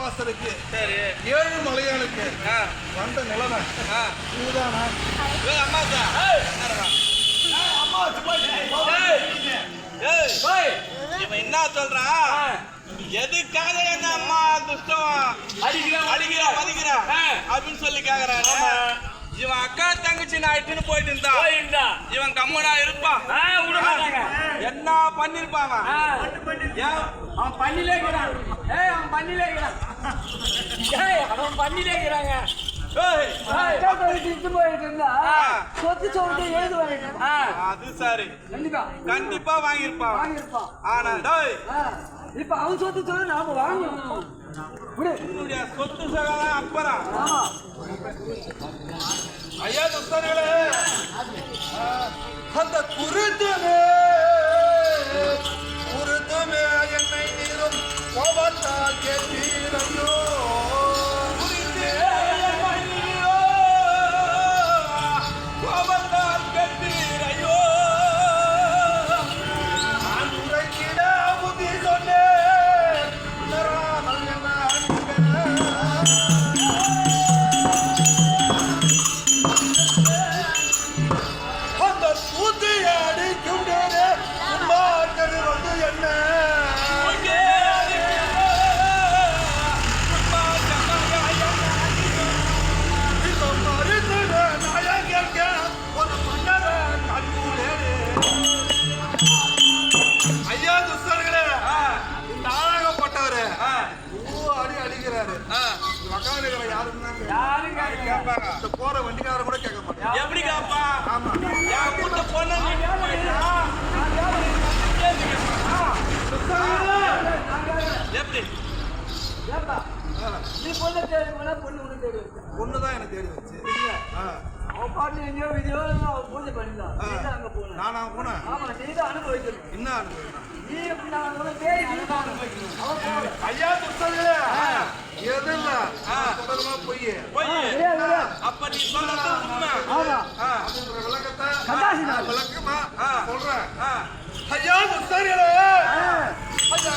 வாசலுக்கு சரி. ஏழு மலையானுக்கு ஆ. வந்த நிலைமை. இதுதானா? அம்மா ஏய் இவன் என்ன சொல்றான் எதுக்காக என்ன அம்மா துஷ்டம் அடிக்கிறான் அடிக்கிறா மதிக்கிறா ஆ. அப்படின்னு சொல்லி கேக்குறாரு. இவன் அக்கா தங்கச்சி நாயிட்டுன்னு போயிட்டு இருந்தா இவன் கம்மனா இருப்பான். என்ன பண்ணிருப்பான் அவன்? பண்ணிலே இருக்கிறான். ஏய் அவன் பண்ணிலே இருக்கிறான். அவன் பண்ணிலே இருக்கிறாங்க அது சரி. கண்டிப்பா. கண்டிப்பா வாங்கியிருப்பான். வாங்கியிருப்பான். ஆனா. இப்ப அவன் சொத்து சொல்ல நாம வாங்கணும். சொத்து சகாதான் அப்பறம் ஐயா துஸ்தர்களே அந்த குருத்துமே கேட்கல. இந்த போற வண்டிக்காரர் கூட கேட்க மாட்டாங்க எப்படி காப்பா ஆமா. என் கூட்ட பொண்ணு எப்படி? ஏப்பா. நீ பொண்ணு தேடி பொண்ணு தேடி எனக்கு தேடி வச்சு. அவன் பாட்டு எங்கேயோ விதியோ அவன் பூஜை பண்ணிடலாம் அங்க போகணும் நானா போனேன் ஆமா நீ தான் அனுபவிக்கணும். என்ன அனுபவிக்கணும்? நீ எப்படி நான் உன்னை தேடி நீ தான் அனுபவிக்கணும்? ஐயா துஸ்தர்களே எது இல்ல தொடர்மா பொய். அப்ப நீ சொல்றது உண்மை. ஆமா. அப்படின்ற விளக்கத்தை விளக்கமா. சொல்றேன். ஐயா துஸ்தர்களே ஐயா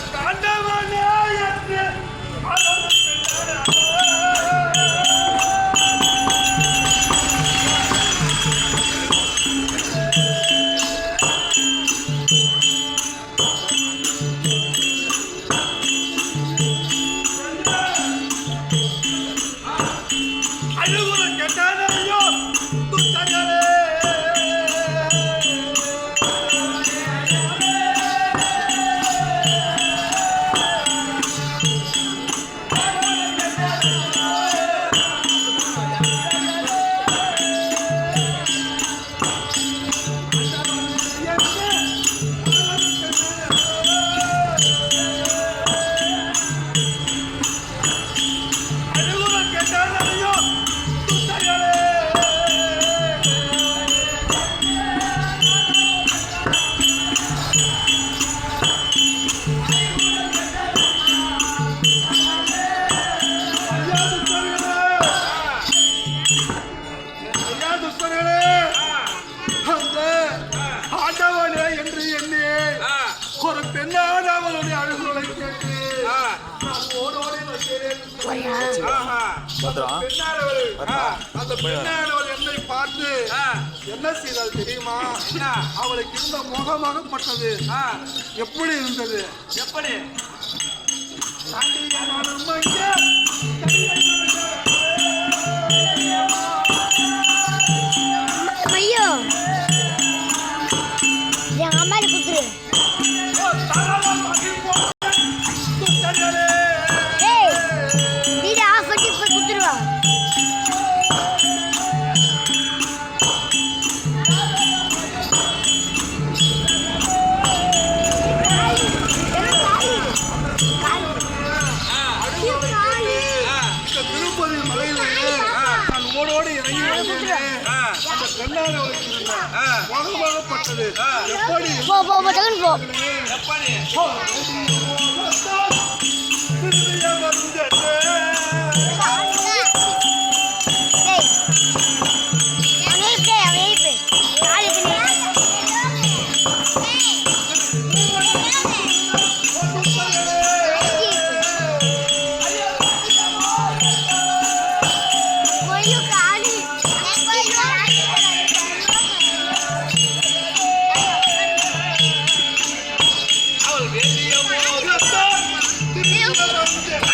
ஆ. அந்த பெண்ணானவள் என்னை பார்த்து. என்ன செய்தால் தெரியுமா? என்ன? அவளுக்கு இருந்த முகமாகப்பட்டது. எப்படி இருந்தது? எப்படி? ஐயோ அம்மாடி முகமாகப்பட்டது எப்படி you guys. Deus, Deus.